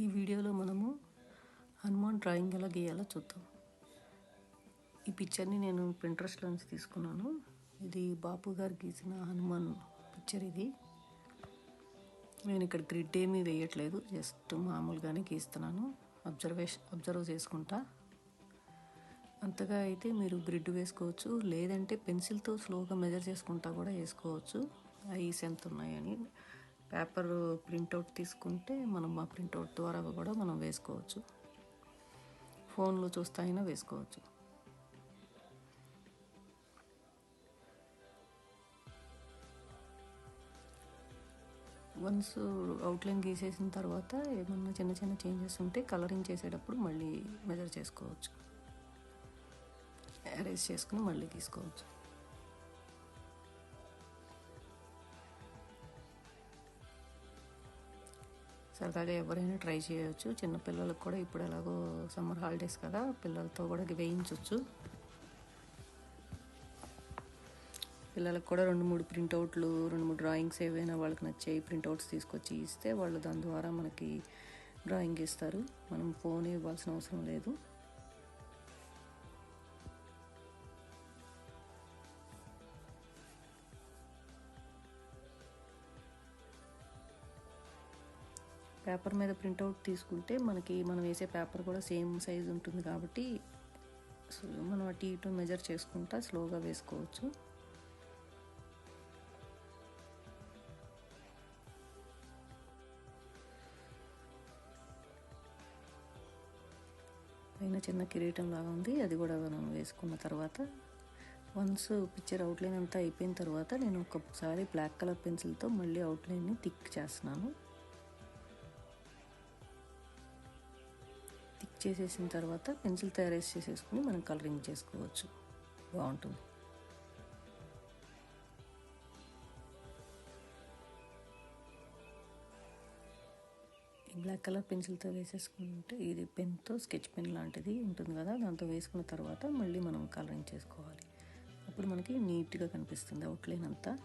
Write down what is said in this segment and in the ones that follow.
ఈ వీడియోలో మనము హనుమాన్ డ్రాయింగ్ ఎలా గీయాలో చూద్దాం. ఈ పిక్చర్ని నేను పింట్రెస్ట్లో నుంచి తీసుకున్నాను. ఇది బాపు గారు గీసిన హనుమాన్ పిక్చర్ ఇది. నేను ఇక్కడ గ్రిడ్ ఏమీ వేయట్లేదు జస్ట్ మామూలుగానే గీస్తున్నాను. అబ్జర్వేషన్ అబ్జర్వ్ చేసుకుంటా. అంతగా అయితే మీరు గ్రిడ్ వేసుకోవచ్చు లేదంటే పెన్సిల్తో స్లోగా మెజర్ చేసుకుంటా కూడా వేసుకోవచ్చు. ఐస్ ఎంత ఉన్నాయని. పేపర్ ప్రింట్అవుట్ తీసుకుంటే మనం ఆ ప్రింట్అవుట్ ద్వారా కూడా మనం వేసుకోవచ్చు. ఫోన్లో చూస్తా అయినా వేసుకోవచ్చు. వన్స్ అవుట్లైన్ గీసేసిన తర్వాత ఏమన్నా చిన్న చిన్న చేంజెస్ ఉంటే కలరింగ్ చేసేటప్పుడు మళ్ళీ మెజర్ చేసుకోవచ్చు. అరేంజ్ చేసుకుని మళ్ళీ తీసుకోవచ్చు సరదాగా ఎవరైనా ట్రై చేయవచ్చు చిన్నపిల్లలకు కూడా ఇప్పుడు ఎలాగో సమ్మర్ హాలిడేస్ కదా పిల్లలతో కూడా వేయించవచ్చు పిల్లలకు కూడా రెండు మూడు ప్రింట్అవుట్లు రెండు మూడు డ్రాయింగ్స్ ఏవైనా వాళ్ళకి నచ్చాయి ప్రింట్అవుట్స్ తీసుకొచ్చి ఇస్తే వాళ్ళు దాని ద్వారా మనకి డ్రాయింగ్ ఇస్తారు. మనం ఫోన్ ఇవ్వాల్సిన అవసరం లేదు. పేపర్ మీద ప్రింట్అవుట్ తీసుకుంటే మనకి మనం వేసే పేపర్ కూడా సేమ్ సైజ్ ఉంటుంది కాబట్టి మనం అటు ఇటు మెజర్ చేసుకుంటా స్లోగా వేసుకోవచ్చు. పైన చిన్న కిరీటం లాగా ఉంది. అది కూడా మనం వేసుకున్న తర్వాత వన్స్ పిక్చర్ అవుట్లైన్ అంతా అయిపోయిన తర్వాత నేను ఒకసారి బ్లాక్ కలర్ పెన్సిల్తో మళ్ళీ అవుట్లైన్ని థిక్ చేస్తున్నాను. చేసేసిన తర్వాత పెన్సిల్తో తయారు చేసేసుకుని మనం కలరింగ్ చేసుకోవచ్చు. బాగుంటుంది. బ్లాక్ కలర్ పెన్సిల్తో వేసేసుకుంటే ఇది పెన్తో స్కెచ్ పెన్ లాంటిది ఉంటుంది కదా దాంతో వేసుకున్న తర్వాత మళ్ళీ మనం కలరింగ్ చేసుకోవాలి. అప్పుడు మనకి నీట్గా కనిపిస్తుంది అవుట్లైన్ అంతా.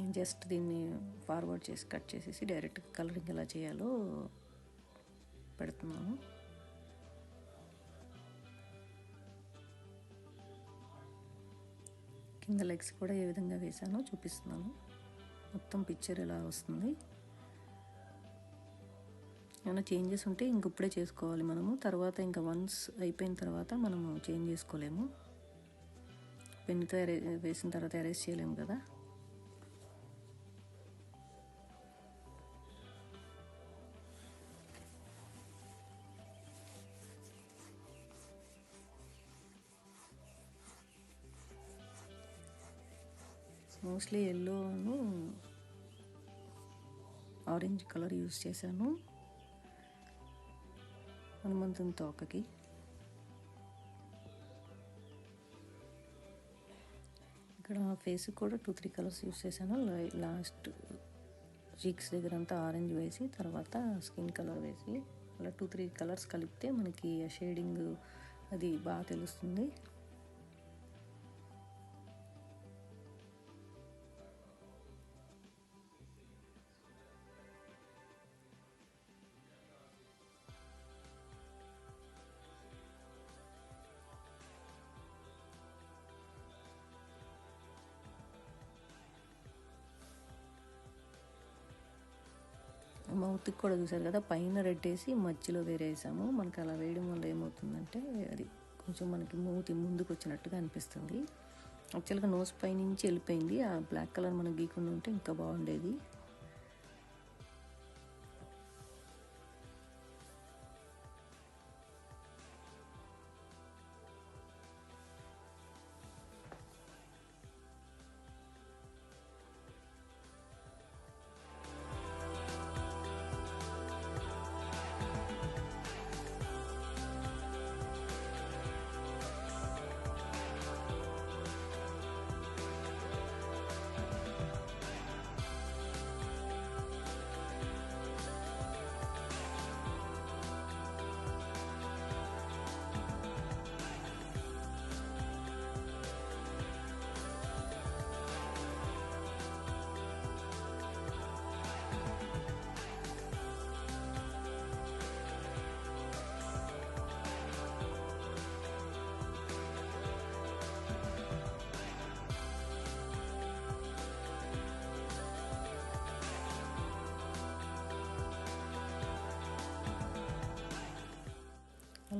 నేను జస్ట్ దీన్ని ఫార్వర్డ్ చేసి కట్ చేసేసి డైరెక్ట్ కలరింగ్ ఎలా చేయాలో పెడుతున్నాను. కింద లెగ్స్ కూడా ఏ విధంగా వేసానో చూపిస్తున్నాను. మొత్తం పిక్చర్ ఎలా వస్తుంది? ఏమైనా చేంజెస్ ఉంటే ఇంక ఇప్పుడే చేసుకోవాలి మనము. తర్వాత ఇంకా వన్స్ అయిపోయిన తర్వాత మనము చేంజ్ చేసుకోలేము. పెన్తో వేసిన తర్వాత అరేంజ్ చేయలేము కదా. మోస్ట్లీ ఎల్లోను ఆరెంజ్ కలర్ యూస్ చేశాను. హనుమంతుని తోకకి. ఇక్కడ ఫేస్ కూడా టూ త్రీ కలర్స్ యూస్ చేశాను. లాస్ట్ చీక్స్ దగ్గర అంతా ఆరెంజ్ వేసి తర్వాత స్కిన్ కలర్ వేసి అలా టూ త్రీ కలర్స్ కలిపితే మనకి ఆ షేడింగ్ అది బాగా తెలుస్తుంది. మౌత్కి కూడా చూసారు కదా పైన రెట్టేసి మధ్యలో వేరే వేసాము. మనకి అలా వేయడం వల్ల ఏమవుతుందంటే అది కొంచెం మనకి మూతి ముందుకు వచ్చినట్టుగా అనిపిస్తుంది. యాక్చువల్గా నోస్ పై నుంచి వెళ్ళిపోయింది. ఆ బ్లాక్ కలర్ మనం గీకుండా ఉంటే ఇంకా బాగుండేది.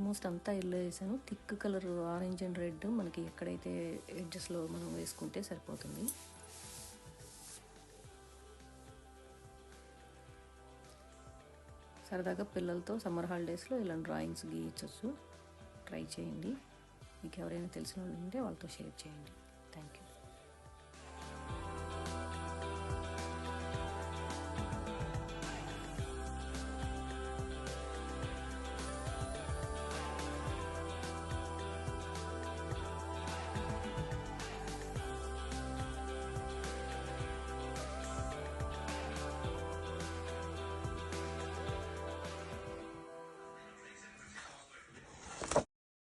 ఆల్మోస్ట్ అంతా ఎల్లో వేసాను. Thick colour orange and red మనకి ఎక్కడైతే ఎడ్జెస్లో మనం వేసుకుంటే సరిపోతుంది. సరదాగా పిల్లలతో సమ్మర్ హాలిడేస్లో ఇలా డ్రాయింగ్స్ గీయచ్చు. ట్రై చేయండి. మీకు ఎవరైనా తెలిసిన వాళ్ళు ఉంటే వాళ్ళతో షేర్ చేయండి. Thank you